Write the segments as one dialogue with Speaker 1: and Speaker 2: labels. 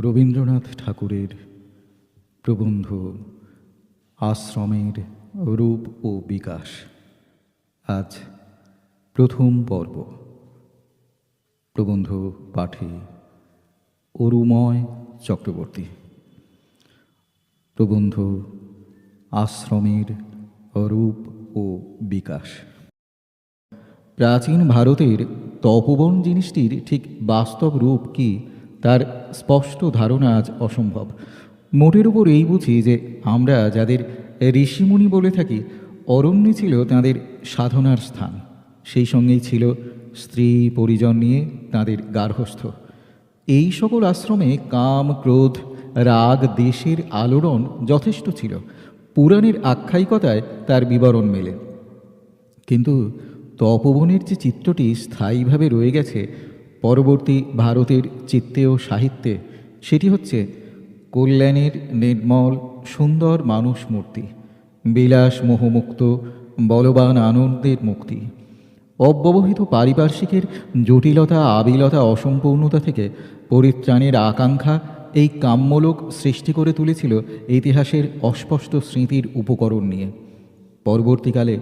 Speaker 1: রবীন্দ্রনাথ ঠাকুরের প্রবন্ধ আশ্রমের রূপ ও বিকাশ। আজ প্রথম পর্ব। প্রবন্ধ পাঠে অরুময় চক্রবর্তী। প্রবন্ধ আশ্রমের রূপ ও বিকাশ। প্রাচীন ভারতের তপবন জিনিসটির ঠিক বাস্তব রূপ কি তার স্পষ্ট ধারণা আজ অসম্ভব। মোটের উপর এই বুঝি যে আমরা যাদের ঋষিমুনি বলে থাকি, অরণ্যে ছিল তাঁদের সাধনার স্থান। সেই সঙ্গেই ছিল স্ত্রী পরিজন নিয়ে তাঁদের গার্হস্থ। এই সকল আশ্রমে কাম, ক্রোধ, রাগ, দেশের আলোড়ন যথেষ্ট ছিল। পুরাণের আখ্যায়িকতায় তার বিবরণ মেলে। কিন্তু তপবনের যে চিত্রটি স্থায়ীভাবে রয়ে গেছে পরবর্তী ভারতের চিত্তে ও সাহিত্যে সেটি হচ্ছে কল্যাণের নির্মল, সুন্দর মানুষ মূর্তি বিলাস মোহমুক্ত, বলবান আনন্দের মুক্তি। অব্যবহিত পারিপার্শ্বিকের জটিলতা, আবিলতা, অসম্পূর্ণতা থেকে পরিত্রাণের আকাঙ্ক্ষা এই কাম্যলোক সৃষ্টি করে তুলেছিল ইতিহাসের অস্পষ্ট স্মৃতির উপকরণ নিয়ে। পরবর্তীকালে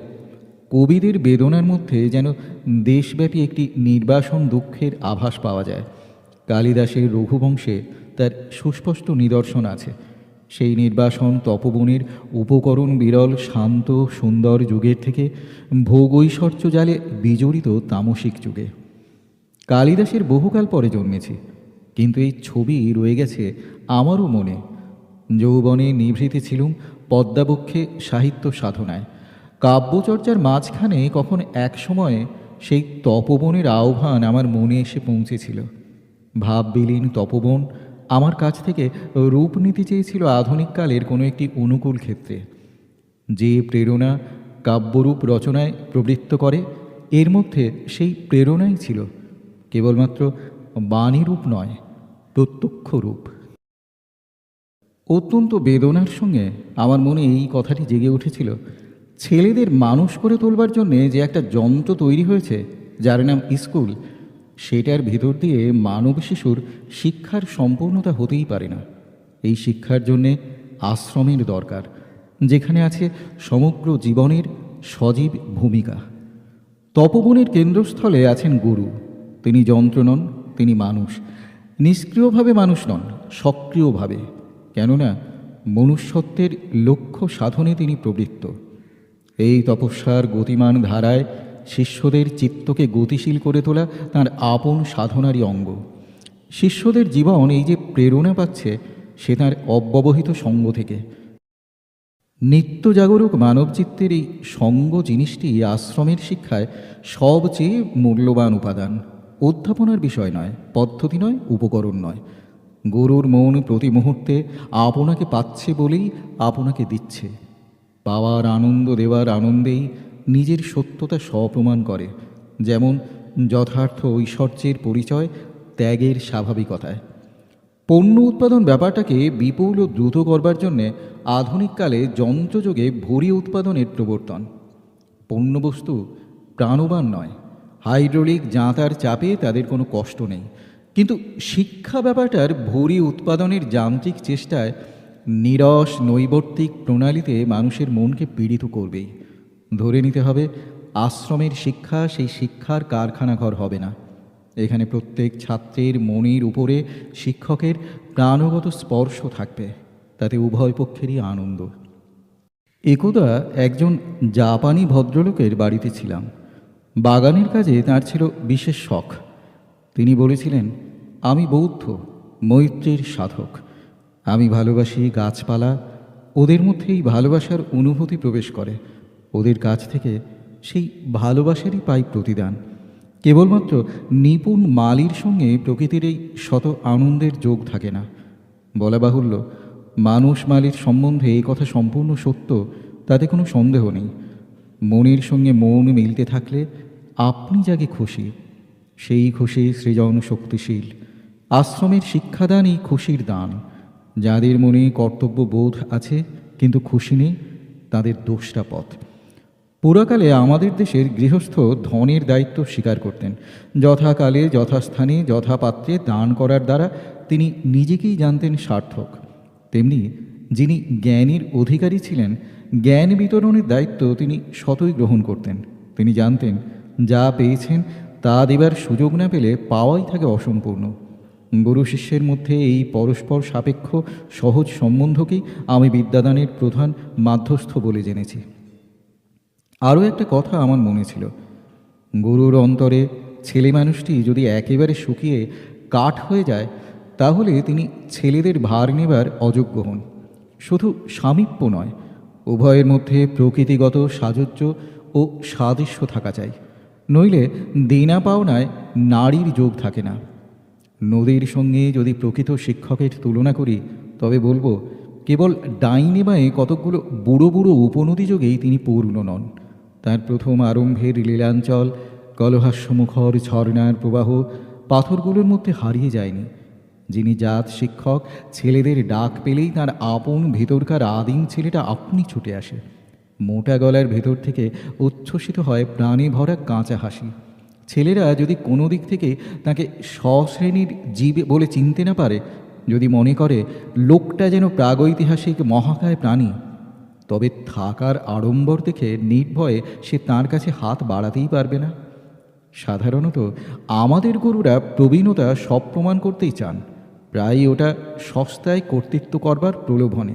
Speaker 1: কবিদের বেদনার মধ্যে যেন দেশব্যাপী একটি নির্বাসন দুঃখের আভাস পাওয়া যায়। কালিদাসের রঘুবংশে তার সুস্পষ্ট নিদর্শন আছে। সেই নির্বাসন তপবনের উপকরণ বিরল, শান্ত, সুন্দর যুগের থেকে ভোগৈশ্বর্য জালে বিজড়িত তামসিক যুগে। কালিদাসের বহুকাল পরে জন্মেছি, কিন্তু এই ছবি রয়ে গেছে আমারও মনে। যৌবনে নিভৃতে ছিলুম পদ্মাবক্ষে সাহিত্য সাধনায়। কাব্যচর্চার মাঝখানে কখন এক সময়ে সেই তপবনের আহ্বান আমার মনে এসে পৌঁছেছিল। ভাববিলীন তপবন আমার কাছ থেকে রূপ নিতে চেয়েছিল আধুনিককালের কোনো একটি অনুকূল ক্ষেত্রে। যে প্রেরণা কাব্যরূপ রচনায় প্রবৃত্ত করে, এর মধ্যে সেই প্রেরণাই ছিল কেবলমাত্র বাণীরূপ নয় প্রত্যক্ষ রূপ অত্যন্ত বেদনার সঙ্গে আমার মনে এই কথাটি জেগে উঠেছিল ছেলেদের মানুষ করে তোলবার জন্যে যে একটা যন্ত্র তৈরি হয়েছে, যার নাম স্কুল, সেটার ভেতর দিয়ে মানব শিশুর শিক্ষার সম্পূর্ণতা হতেই পারে না। এই শিক্ষার জন্যে আশ্রমের দরকার, যেখানে আছে সমগ্র জীবনের সজীব ভূমিকা। তপবনের কেন্দ্রস্থলে আছেন গুরু, তিনি যন্ত্র নন, তিনি মানুষ। নিষ্ক্রিয়ভাবে মানুষ নন, সক্রিয়ভাবে, কেননা মনুষ্যত্বের লক্ষ্য সাধনে তিনি প্রবৃত্ত। এই তপস্যার গতিমান ধারায় শিষ্যদের চিত্তকে গতিশীল করে তোলা তার আপন সাধনারই অঙ্গ। শিষ্যদের জীবন এই যে প্রেরণা পাচ্ছে, সে তাঁর অব্যবহিত সঙ্গ থেকে। নিত্য জাগরুক মানবচিত্তের এই সঙ্গ জিনিসটি আশ্রমের শিক্ষায় সবচেয়ে মূল্যবান উপাদান। অধ্যাপনার বিষয় নয়, পদ্ধতি নয়, উপকরণ নয়। গরুর মন প্রতি মুহূর্তে আপনাকে পাচ্ছে বলেই আপনাকে দিচ্ছে। পাওয়ার আনন্দ দেওয়ার আনন্দেই নিজের সত্যতা স্বপ্রমাণ করে, যেমন যথার্থ ঐশ্বর্যের পরিচয় ত্যাগের স্বাভাবিকতায়। পণ্য উৎপাদন ব্যাপারটাকে বিপুল ও দ্রুত করবার জন্যে আধুনিককালে যন্ত্রযোগে ভরি উৎপাদনের প্রবর্তন। পণ্যবস্তু প্রাণবান নয়, হাইড্রোলিক জাঁতার চাপে তাদের কোনো কষ্ট নেই। কিন্তু শিক্ষা ব্যাপারটার ভরি উৎপাদনের যান্ত্রিক চেষ্টায় নিরস নৈবর্তিক প্রণালীতে মানুষের মনকে পীড়িত করবেই ধরে নিতে হবে, আশ্রমের শিক্ষা সেই শিক্ষার কারখানাঘর হবে না। এখানে প্রত্যেক ছাত্রের মনের উপরে শিক্ষকের প্রাণগত স্পর্শ থাকবে, তাতে উভয় পক্ষেরই আনন্দ। একদা একজন জাপানি ভদ্রলোকের বাড়িতে ছিলাম। বাগানের কাজে তার ছিল বিশেষ শখ। তিনি বলেছিলেন, আমি বৌদ্ধ, মৈত্রীর সাধক। আমি ভালোবাসি গাছপালা, ওদের মধ্যেই ভালোবাসার অনুভূতি প্রবেশ করে। ওদের কাছ থেকে সেই ভালোবাসারই পাই প্রতিদান। কেবলমাত্র নিপুণ মালির সঙ্গে প্রকৃতির এই শত আনন্দের যোগ থাকে না। বলা বাহুল্য, মানুষ মালির সম্বন্ধে এই কথা সম্পূর্ণ সত্য, তাতে কোনো সন্দেহ নেই। মনের সঙ্গে মন মিলতে থাকলে আপনি যাকে খুশি, সেই খুশি সৃজন শক্তিশীল। আশ্রমের শিক্ষাদান এই খুশির দান। যাদের মনে কর্তব্য বোধ আছে, কিন্তু খুশি নেই, তাদের দোষটা পথ। পুরাকালে আমাদের দেশের গৃহস্থ ধনের দায়িত্ব স্বীকার করতেন। যথাকালে, যথাস্থানে, যথাপাত্রে দান করার দ্বারা তিনি নিজেকেই জানতেন সার্থক। তেমনি যিনি জ্ঞানের অধিকারী ছিলেন, জ্ঞান বিতরণের দায়িত্ব তিনি শতই গ্রহণ করতেন। তিনি জানতেন, যা পেয়েছেন তা দেবার সুযোগ না পেলে পাওয়াই থাকে অসম্পূর্ণ। গুরু শিষ্যের মধ্যে এই পরস্পর সাপেক্ষ, সহজ সম্বন্ধকেই আমি বিদ্যাদানের প্রধান মাধ্যস্থ বলে জেনেছি। আরও একটা কথা আমার মনে ছিল। গুরুর অন্তরে ছেলে মানুষটি যদি একেবারে শুকিয়ে কাঠ হয়ে যায়, তাহলে তিনি ছেলেদের ভার নেবার অযোগ্য হন। শুধু সামীপ্য নয়, উভয়ের মধ্যে প্রকৃতিগত সাজুজ্য ও সাদৃশ্য থাকা চাই। নইলে দেনা পাওনায় নারীর যোগ থাকে না। নদীর সঙ্গে যদি প্রকৃত শিক্ষকের তুলনা করি, তবে বলব, কেবল ডাইনে বাঁয়ে কতকগুলো বুড়ো বুড়ো উপনদী যোগেই তিনি পূর্ণ নন। তার প্রথম আরম্ভের লীলাঞ্চল, কলহাস্যমুখর ঝর্ণার প্রবাহ পাথরগুলোর মধ্যে হারিয়ে যায়নি। যিনি জাত শিক্ষক, ছেলেদের ডাক পেলেই তার আপন ভেতরকার আদিম ছেলেটা আপনি ছুটে আসে। মোটা গলার ভেতর থেকে উচ্ছ্বসিত হয় প্রাণে ভরা কাঁচা হাসি। ছেলেরা যদি কোনো দিক থেকে তাকে স্বশ্রেণীর জীব বলে চিনতে না পারে, যদি মনে করে লোকটা যেন প্রাগৈতিহাসিক মহাকায় প্রাণী, তবে থাকার আড়ম্বর দেখে নির্ভয়ে সে তার কাছে হাত বাড়াতেই পারবে না। সাধারণত আমাদের গরুরা প্রবীণতা সব প্রমাণ করতেই চান। প্রায় ওটা সস্তায় কর্তৃত্ব করবার প্রলোভনে।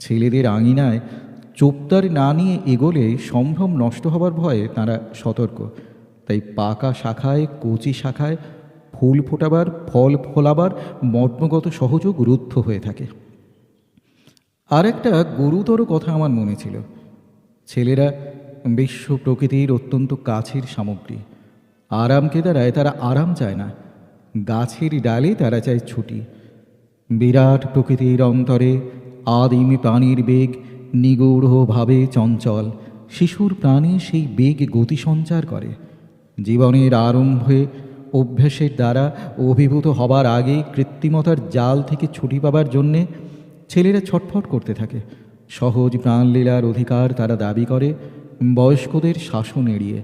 Speaker 1: ছেলেদের আঙিনায় চোপদার না নিয়ে এগোলে সম্ভ্রম নষ্ট হবার ভয়ে তারা সতর্ক। তাই পাকা শাখায়, কচি শাখায় ফুল ফোটাবার, ফল ফলাবার মর্মগত সহযোগ রুদ্ধ হয়ে থাকে। আর একটা গুরুতর কথা আমার মনে ছিল। ছেলেরা বিশ্ব প্রকৃতির অত্যন্ত কাছের সামগ্রী। আরামকে দাঁড়ায় তারা আরাম চায় না। গাছের ডালে তারা চায় ছুটি। বিরাট প্রকৃতির অন্তরে আদিম প্রাণীর বেগ, নিগূঢ়ভাবে চঞ্চল। শিশুর প্রাণে সেই বেগ গতি সঞ্চার করে। জীবনের আরম্ভে অভ্যাসের দ্বারা অভিভূত হবার আগে কৃত্রিমতার জাল থেকে ছুটি পাবার জন্যে ছেলেরা ছটফট করতে থাকে। সহজ প্রাণলীলার অধিকার তারা দাবি করে বয়স্কদের শাসন এড়িয়ে।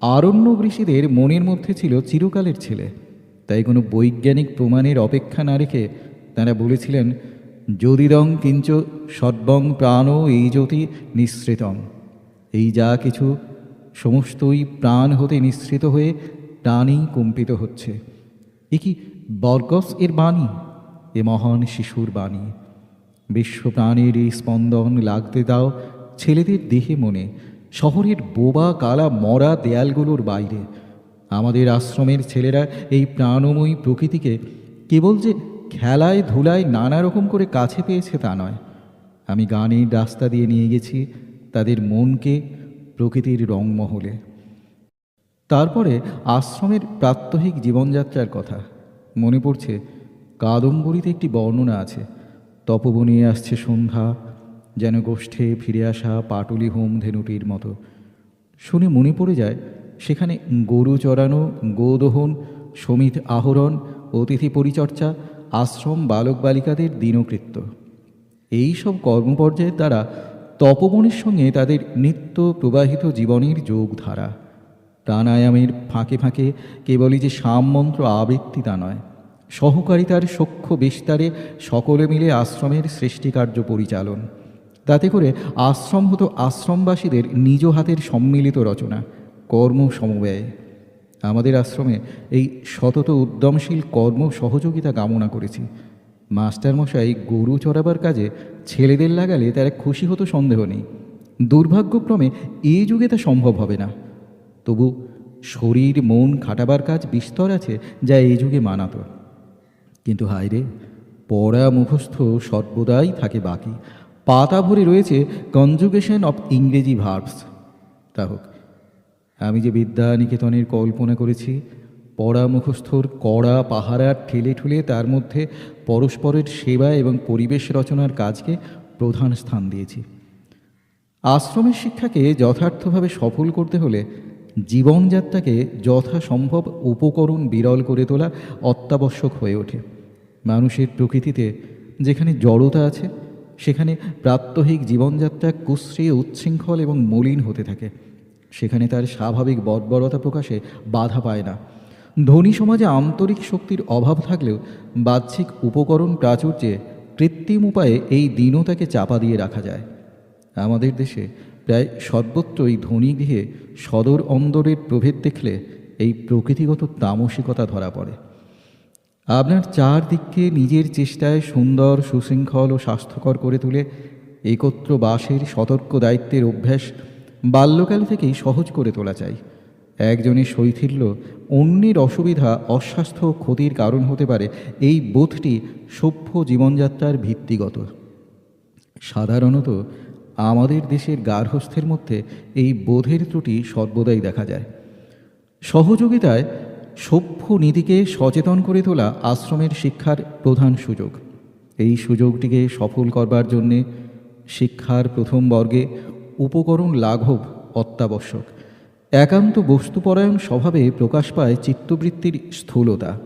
Speaker 1: আরণ্য ঋষিদের মনের মধ্যে ছিল চিরকালের ছেলে। তাই কোনো বৈজ্ঞানিক প্রমাণের অপেক্ষা না রেখে তারা বলেছিলেন, যদিদং কিঞ্চ সদ্বং প্রাণ এই জ্যোতি নিঃসৃতম। এই যা কিছু সমস্তই প্রাণ হতে নিঃসৃত হয়ে প্রাণেই কম্পিত হচ্ছে। এ কি বর্গস এর বাণী? এ মহান শিশুর বাণী। বিশ্বপ্রাণীর এই স্পন্দন লাগতে দাও ছেলেদের দেহে মনে। শহরের বোবা কালা মরা দেয়ালগুলোর বাইরে। আমাদের আশ্রমের ছেলেরা এই প্রাণময়ী প্রকৃতিকে কেবল যে খেলায় ধুলায় নানা রকম করে কাছে পেয়েছে তা নয়। আমি গানের রাস্তা দিয়ে নিয়ে গেছি। তাদের মনকে প্রকৃতির রংমহলে। তারপরে আশ্রমের প্রাত্যহিক জীবনযাত্রার কথা। মনে পড়ছে, কাদম্বরীতে একটি বর্ণনা আছে। তপবনে আসছে সন্ধ্যা, যেন গোষ্ঠে ফিরে আসা পাটুলি হোম ধেনুটির মতো। শুনে মনে পড়ে যায়, সেখানে গরু চড়ানো, গোদহন, সমিত আহরণ, অতিথি পরিচর্যা, আশ্রম বালক বালিকাদের দিনকৃত্য। এইসব কর্মপর্যায়ের দ্বারা তপবনের সঙ্গে তাদের নিত্য প্রবাহিত জীবনের যোগধারা। প্রাণায়ামের ফাঁকে ফাঁকে কেবলই যে সামমন্ত্র আবৃত্তি তা নয়, সহকারিতার সখ্য বিস্তারে সকলে মিলে আশ্রমের সৃষ্টিকার্য পরিচালন। তাতে করে আশ্রম হতো আশ্রমবাসীদের নিজ হাতের সম্মিলিত রচনা, কর্ম সমব্যয় আমাদের আশ্রমে এই সতত উদ্যমশীল কর্ম সহযোগিতা কামনা করেছি। মাস্টারমশাই গরু চড়াবার কাজে ছেলেদের লাগালে তারা খুশি হতো সন্দেহ নেই। দুর্ভাগ্যক্রমে এই যুগে তা সম্ভব হবে না। তবু শরীর, মন খাটাবার কাজ বিস্তর আছে যা এই যুগে মানাতো। কিন্তু হায় রে, পড়া মুখস্থ সর্বদাই থাকে বাকি। পাতা ভরে রয়েছে কনজুগেশন অফ ইংরেজি ভার্বস। তা হোক, আমি যে বিদ্যা নিকেতনের কল্পনা করেছি পড়া মুখস্থর কড়া পাহারার ঠেলে ঠুলে তার মধ্যে পরস্পরের সেবা এবং পরিবেশ রচনার কাজকে প্রধান স্থান দিয়েছি। আশ্রমের শিক্ষাকে যথার্থভাবে সফল করতে হলে জীবনযাত্রাকে যথাসম্ভব উপকরণ বিরল করে তোলা অত্যাবশ্যক হয়ে ওঠে। মানুষের প্রকৃতিতে যেখানে জড়তা আছে, সেখানে প্রাত্যহিক জীবনযাত্রা কুশ্রী, উচ্ছৃঙ্খল এবং মলিন হতে থাকে। সেখানে তার স্বাভাবিক বর্বরতা প্রকাশে বাধা পায় না। ধনী সমাজে আন্তরিক শক্তির অভাব থাকলেও বাহ্যিক উপকরণ প্রাচুর্যে কৃত্রিম উপায়ে এই দীনতাকে চাপা দিয়ে রাখা যায়। আমাদের দেশে প্রায় সর্বত্রই ধনী গৃহে সদর অন্দরের প্রভেদ দেখলে এই প্রকৃতিগত তামসিকতা ধরা পড়ে। আপনার চারদিককে নিজের চেষ্টায় সুন্দর, সুশৃঙ্খল ও স্বাস্থ্যকর করে তুলে একত্র বাসের সতর্ক দায়িত্বের অভ্যাস বাল্যকাল থেকেই সহজ করে তোলা চাই। একজনের শৈথিল্য, অন্যের অসুবিধা, অস্বাস্থ্য ক্ষতির কারণ হতে পারে। এই বোধটি সভ্য জীবনযাত্রার ভিত্তিগত। সাধারণত আমাদের দেশের গার্হস্থ্যের মধ্যে এই বোধের ত্রুটি সর্বদাই দেখা যায়। সহযোগিতায় সভ্য নীতিকে সচেতন করে তোলা আশ্রমের শিক্ষার প্রধান সুযোগ। এই সুযোগটিকে সফল করবার জন্যে শিক্ষার প্রথম বর্গে উপকরণ লাঘব অত্যাবশ্যক। একান্ত বস্তুপরায়ণ স্বভাবে প্রকাশ পায় চিত্তবৃত্তির স্থূলতা।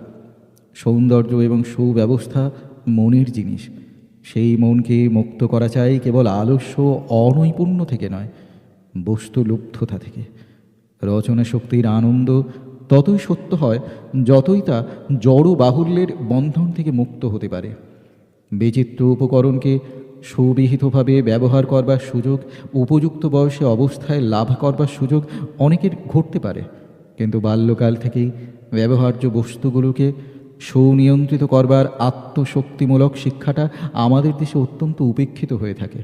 Speaker 1: সৌন্দর্য এবং সুব্যবস্থা মনের জিনিস। সেই মনকে মুক্ত করা চাই কেবল আলস্য অনৈপুণ্য থেকে নয়, বস্তু লুব্ধতা থেকে। রচনা শক্তির আনন্দ ততই সত্য হয় যতই তা জড় বাহুল্যের বন্ধন থেকে মুক্ত হতে পারে। বিচিত্র উপকরণকে সুবিহিতভাবে ব্যবহার করবার সুযোগ, উপযুক্ত বয়সে অবস্থায় লাভ করবার সুযোগ অনেকের ঘটতে পারে। কিন্তু বাল্যকাল থেকেই ব্যবহার্য বস্তুগুলোকে সুনিয়ন্ত্রিত করবার আত্মশক্তিমূলক শিক্ষাটা আমাদের দেশে অত্যন্ত উপেক্ষিত হয়ে থাকে।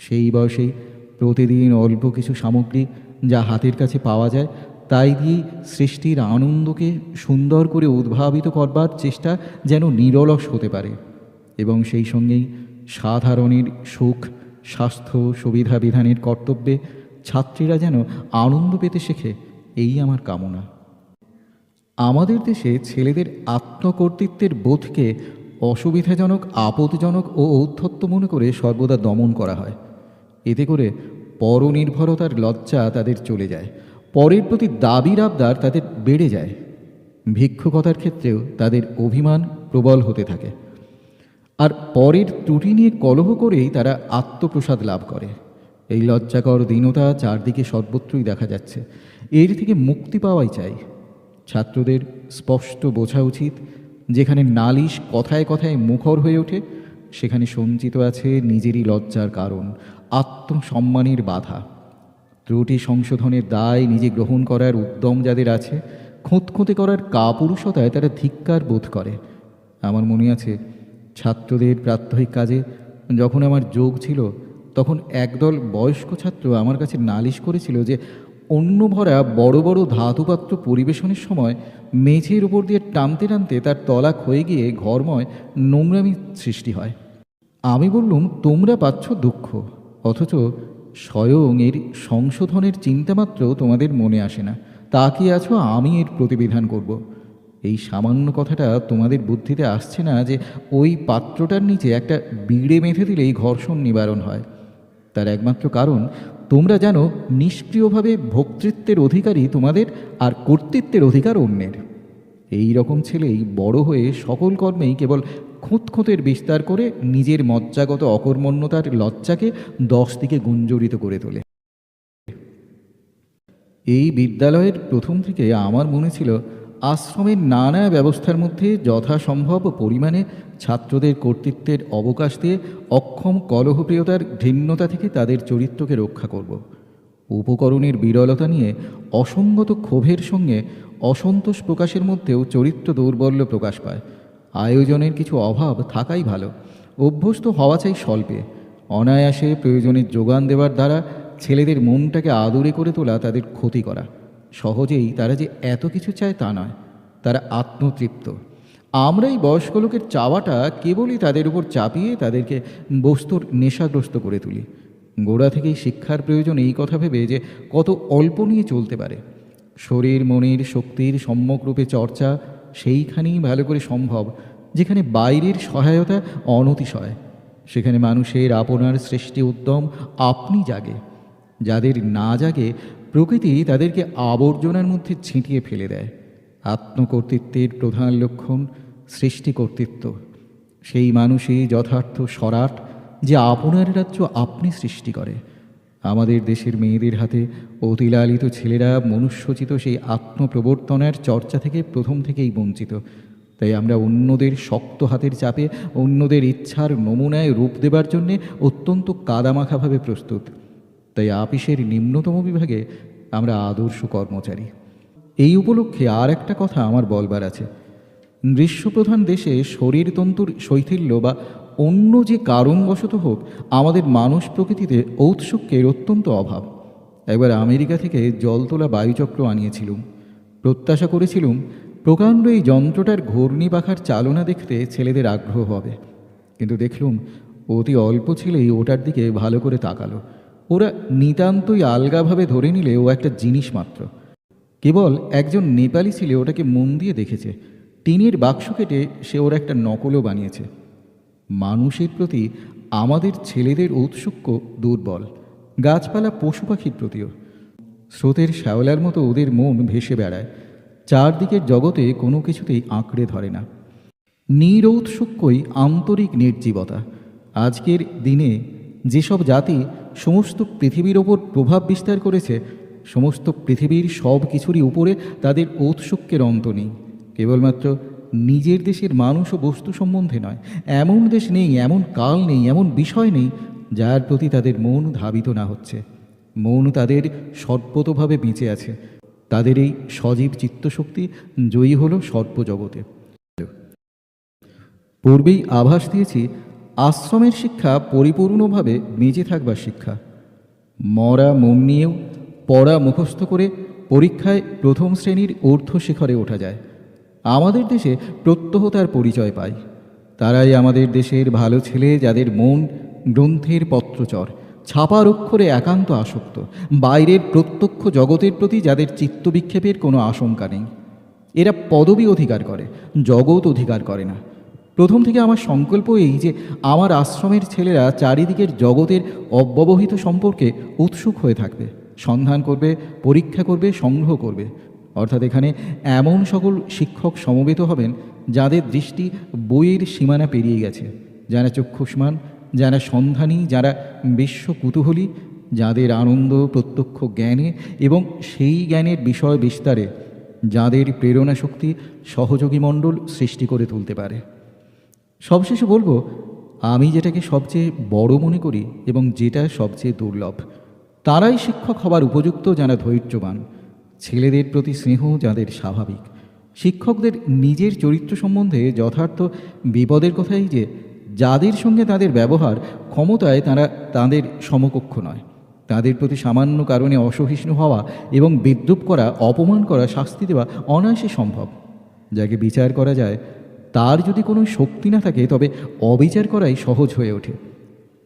Speaker 1: সেই বয়সেই প্রতিদিন অল্প কিছু সামগ্রী যা হাতের কাছে পাওয়া যায়, তাই দিয়েই সৃষ্টির আনন্দকে সুন্দর করে উদ্ভাবিত করবার চেষ্টা যেন নিরলস হতে পারে। এবং সেই সঙ্গেই সাধারণের সুখ, স্বাস্থ্য, সুবিধা বিধানের কর্তব্যে ছাত্রীরা যেন আনন্দ পেতে শেখে, এই আমার কামনা। আমাদের দেশে ছেলেদের আত্মকর্তৃত্বের বোধকে অসুবিধাজনক, আপদজনক ও ঔদ্ধত্য মনে করে সর্বদা দমন করা হয়। এতে করে পরনির্ভরতার লজ্জা তাদের চলে যায়। পরের প্রতি দাবির আবদার তাদের বেড়ে যায়। ভিক্ষুকতার ক্ষেত্রেও তাদের অভিমান প্রবল হতে থাকে। আর পরের ত্রুটি নিয়ে কলহ করেই তারা আত্মপ্রসাদ লাভ করে। এই লজ্জাকর দীনতা চারদিকে সর্বত্রই দেখা যাচ্ছে। এর থেকে মুক্তি পাওয়াই চাই। ছাত্রদের স্পষ্ট বোঝা উচিত, যেখানে নালিশ কথায় কথায় মুখর হয়ে ওঠে, সেখানে সঞ্চিত আছে নিজেরই লজ্জার কারণ, আত্মসম্মানের বাধা। ত্রুটি সংশোধনের দায় নিজে গ্রহণ করার উদ্যম যাদের আছে, খুঁতখুঁতে করার কাপুরুষতায় তারা ধিক্কার বোধ করে। আমার মনে আছে ছাত্রদের প্রাত্যহিক কাজে। যখন আমার যোগ ছিল, তখন একদল বয়স্ক ছাত্র আমার কাছে নালিশ করেছিল যে, অন্য ভরা বড় বড় ধাতুপাত্র পরিবেশনের সময় মেঝের উপর দিয়ে টানতে টানতে তার তলা ক্ষয়ে গিয়ে ঘরময় নোংরামি সৃষ্টি হয়। আমি বললুম, তোমরা পাচ্ছ দুঃখ। অথচ স্বয়ং এর সংশোধনের চিন্তামাত্র তোমাদের মনে আসে না। তা কি আছো, আমি এর প্রতিবিধান করব। এই সামান্য কথাটা তোমাদের বুদ্ধিতে আসছে না যে ওই পাত্রটার নিচে একটা বিড়ে মেথে দিলেই ঘর্ষণ নিবারণ হয়। তার একমাত্র কারণ, তোমরা জানো নিষ্ক্রিয়ভাবে ভোক্তৃত্বের অধিকারী তোমাদের আর কর্তৃত্বের অধিকার অন্যের। এই রকম ছেলেই বড় হয়ে সকল কর্মেই কেবল খুঁতখুঁতের বিস্তার করে নিজের মজ্জাগত অকর্মণ্যতার লজ্জাকে দশ দিকে গুঞ্জরিত করে তোলে। এই বিদ্যালয়ের প্রথম থেকে আমার মনে ছিল আশ্রমের নানা ব্যবস্থার মধ্যে যথাসম্ভব পরিমাণে ছাত্রদের কর্তৃত্বের অবকাশ দিয়ে অক্ষম কলহপ্রিয়তার ঘৃণ্যতা থেকে তাদের চরিত্রকে রক্ষা করব। উপকরণের বিরলতা নিয়ে অসঙ্গত ক্ষোভের সঙ্গে অসন্তোষ প্রকাশের মধ্যেও চরিত্র দৌর্বল্য প্রকাশ পায়। আয়োজনের কিছু অভাব থাকাই ভালো। অভ্যস্ত হওয়া চাই স্বল্পে। অনায়াসে প্রয়োজনের যোগান দেওয়ার দ্বারা ছেলেদের মনটাকে আদরে করে তোলা তাদের ক্ষতি করা। সহজেই তারা যে এত কিছু চায় তা নয়, তারা আত্মতৃপ্ত। আমরা এই বয়স্ক লোকের চাওয়াটা কেবলই তাদের উপর চাপিয়ে তাদেরকে বস্তুর নেশাগ্রস্ত করে তুলি। গোড়া থেকেই শিক্ষার প্রয়োজন এই কথা ভেবে যে কত অল্প নিয়ে চলতে পারে। শরীর, মনের শক্তির সম্যকরূপে চর্চা সেইখানেই ভালো করে সম্ভব, যেখানে বাইরের সহায়তা অনতিশয়। সেখানে মানুষের আপনার সৃষ্টি উদ্যম আপনি জাগে। যাদের না জাগে প্রকৃতি তাদেরকে আবর্জনার মধ্যে ছিটিয়ে ফেলে দেয়। আত্মকর্তৃত্বের প্রধান লক্ষণ সৃষ্টি কর্তৃত্ব সেই মানুষই যথার্থ সরাট যে আপনার রাজ্য আপনি সৃষ্টি করে। আমাদের দেশের মেয়েদের হাতে অতিলালিত ছেলেরা মনুষ্যচিত সেই আত্মপ্রবর্তনের চর্চা থেকে প্রথম থেকেই বঞ্চিত। তাই আমরা অন্যদের শক্ত হাতের চাপে, অন্যদের ইচ্ছার নমুনায় রূপ দেবার জন্যে অত্যন্ত কাদামাখাভাবে প্রস্তুত। তাই আপিসের নিম্নতম বিভাগে আমরা আদর্শ কর্মচারী। এই উপলক্ষে আর একটা কথা আমার বলবার আছে। গ্রীষ্মপ্রধান দেশে শরীরতন্তুর শৈথিল্য বা অন্য যে কারণবশত হোক, আমাদের মানুষ প্রকৃতিতে ঔৎসুক্যের অত্যন্ত অভাব। একবার আমেরিকা থেকে জল তোলা বায়ুচক্র আনিয়েছিলুম। প্রত্যাশা করেছিলুম, প্রকাণ্ড এই যন্ত্রটার ঘূর্ণি পাখার চালনা দেখতে ছেলেদের আগ্রহ হবে। কিন্তু দেখলুম, অতি অল্প ছেলেই ওটার দিকে ভালো করে তাকালো। ওরা নিতান্তই আলগাভাবে ধরে নিলে ও একটা জিনিস মাত্র। কেবল একজন নেপালি ছেলে ওটাকে মন দিয়ে দেখেছে। টিনের বাক্স কেটে সে ওর একটা নকলও বানিয়েছে। মানুষের প্রতি আমাদের ছেলেদের ঔৎসুক্য দুর্বল। গাছপালা পশু পাখির প্রতিও। স্রোতের শ্যাওলার মতো ওদের মন ভেসে বেড়ায়। চারদিকের জগতে কোনো কিছুতেই আঁকড়ে ধরে না। নিরৌৎসুক্যই আন্তরিক নির্জীবতা। আজকের দিনে যেসব জাতি সমস্ত পৃথিবীর ওপর প্রভাব বিস্তার করেছে, সমস্ত পৃথিবীর সব কিছুরই উপরে তাদের ঔৎসুক্যের অন্ত নেই। কেবলমাত্র নিজের দেশের মানুষ ও বস্তু সম্বন্ধে নয়, এমন দেশ নেই, এমন কাল নেই, এমন বিষয় নেই, যার প্রতি তাদের মন ধাবিত না হচ্ছে। মন তাদের সর্বতভাবে বেঁচে আছে। তাদের এই সজীব চিত্তশক্তি জয়ী হলো সর্বজগতে। পূর্বেই আভাস দিয়েছি আশ্রমের শিক্ষা পরিপূর্ণভাবে বেঁচে থাকবার শিক্ষা। মরা মন নিয়েও পড়া মুখস্থ করে পরীক্ষায় প্রথম শ্রেণির ঊর্ধ্ব শিখরে ওঠা যায়। আমাদের দেশে প্রত্যহ তার পরিচয় পায়। তারাই আমাদের দেশের ভালো ছেলে যাদের মন গ্রন্থের পত্রচর, ছাপার অক্ষরে একান্ত আসক্ত, বাইরের প্রত্যক্ষ জগতের প্রতি যাদের চিত্তবিক্ষেপের কোনো আশঙ্কা নেই। এরা পদবি অধিকার করে, জগৎ অধিকার করে না। প্রথম থেকে আমার সংকল্প এই যে আমার আশ্রমের ছেলেরা চারিদিকের জগতের অব্যবহিত সম্পর্কে উৎসুক হয়ে থাকবে, সন্ধান করবে, পরীক্ষা করবে, সংগ্রহ করবে। অর্থাৎ এখানে এমন সকল শিক্ষক সমবেত হবেন যাদের দৃষ্টি বইয়ের সীমানা পেরিয়ে গেছে। যারা চক্ষুষ্মান, যারা সন্ধানী, যারা বিশ্ব কুতূহলী, যাদের আনন্দ, প্রত্যক্ষ জ্ঞানে এবং সেই জ্ঞানের বিষয় বিস্তারে যাদের প্রেরণা শক্তি সহযোগী মণ্ডল সৃষ্টি করে তুলতে পারে। সবশেষে বলব, আমি যেটাকে সবচেয়ে বড় মনে করি এবং যেটা সবচেয়ে দুর্লভ, তারাই শিক্ষক হবার উপযুক্ত যারা ধৈর্যবান, ছেলেদের প্রতি স্নেহ যাদের স্বাভাবিক, শিক্ষকদের নিজের চরিত্র সম্বন্ধে যথার্থ বিপদের কথাই যে, যাদের সঙ্গে তাদের ব্যবহার ক্ষমতায় তারা তাদের সমকক্ষ নয়, তাদের প্রতি সামান্য কারণে অসহিষ্ণু হওয়া এবং বিদ্রুপ করা, অপমান করা, শাস্তি দেওয়া অনায়াসে সম্ভব, যাকে বিচার করা যায় তার যদি কোনো শক্তি না থাকে, তবে অবিচার করাই সহজ হয়ে ওঠে।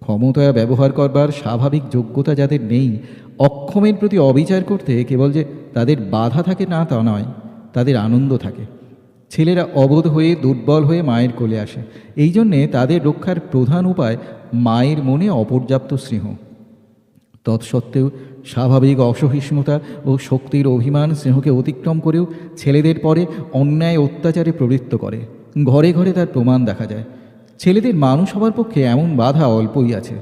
Speaker 1: ক্ষমতা ব্যবহার করবার স্বাভাবিক যোগ্যতা যাদের নেই, অক্ষমের প্রতি অবিচার করতে কেবল যে তাদের বাধা থাকে না, তা নয়, তাদের আনন্দ থাকে। ছেলেরা অবোধ হয়ে, দুর্বল হয়ে মায়ের কোলে আসে। এই জন্যে তাদের রক্ষার প্রধান উপায় মায়ের মনে অপর্যাপ্ত স্নেহ। তৎসত্ত্বেও স্বাভাবিক অসহিষ্ণুতা ও শক্তির অভিমান স্নেহকে অতিক্রম করেও ছেলেদের পরে অন্যায় অত্যাচারে প্রবৃত্ত করে। ঘরে ঘরে তার প্রমাণ দেখা যায়। ছেলেদের মানুষ হবার পক্ষে এমন বাধা অল্পই আছে।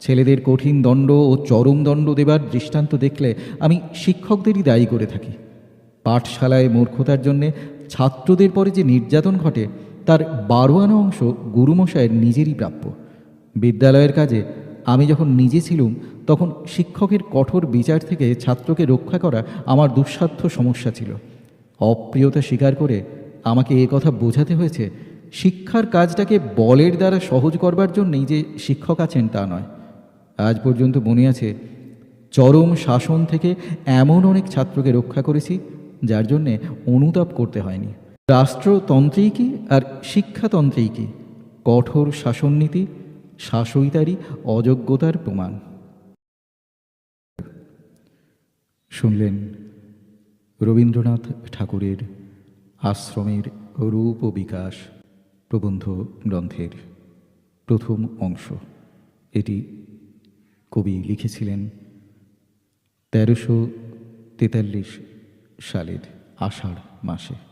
Speaker 1: ছেলেদের কঠিন দণ্ড ও চরম দণ্ড দেবার দৃষ্টান্ত দেখলে আমি শিক্ষকদেরই দায়ী করে থাকি। পাঠশালায় মূর্খতার জন্যে ছাত্রদের পরে যে নির্যাতন ঘটে, তার বারোয়ানো অংশ গুরুমশায়ের নিজেরই প্রাপ্য। বিদ্যালয়ের কাজে আমি যখন নিজে ছিলুম, তখন শিক্ষকের কঠোর বিচার থেকে ছাত্রকে রক্ষা করা আমার দুঃসাধ্য সমস্যা ছিল। অপ্রিয়তা স্বীকার করে আমাকে এ কথা বোঝাতে হয়েছে, শিক্ষার কাজটাকে বলের দ্বারা সহজ করবার জন্যই যে শিক্ষক আছেন তা নয়। আজ পর্যন্ত মনে আছে, চরম শাসন থেকে এমন অনেক ছাত্রকে রক্ষা করেছি, যার জন্যে অনুতাপ করতে হয়নি। রাষ্ট্রতন্ত্রেই কি আর শিক্ষাতন্ত্রেই কি? কঠোর শাসননীতি শাসইতারই অযোগ্যতার প্রমাণ। শুনলেন রবীন্দ্রনাথ ঠাকুরের আশ্রমের রূপ বিকাশ প্রবন্ধ গ্রন্থের প্রথম অংশ। এটি কবি লিখেছিলেন তেরোশো তেতাল্লিশ সালের আষাঢ় মাসে।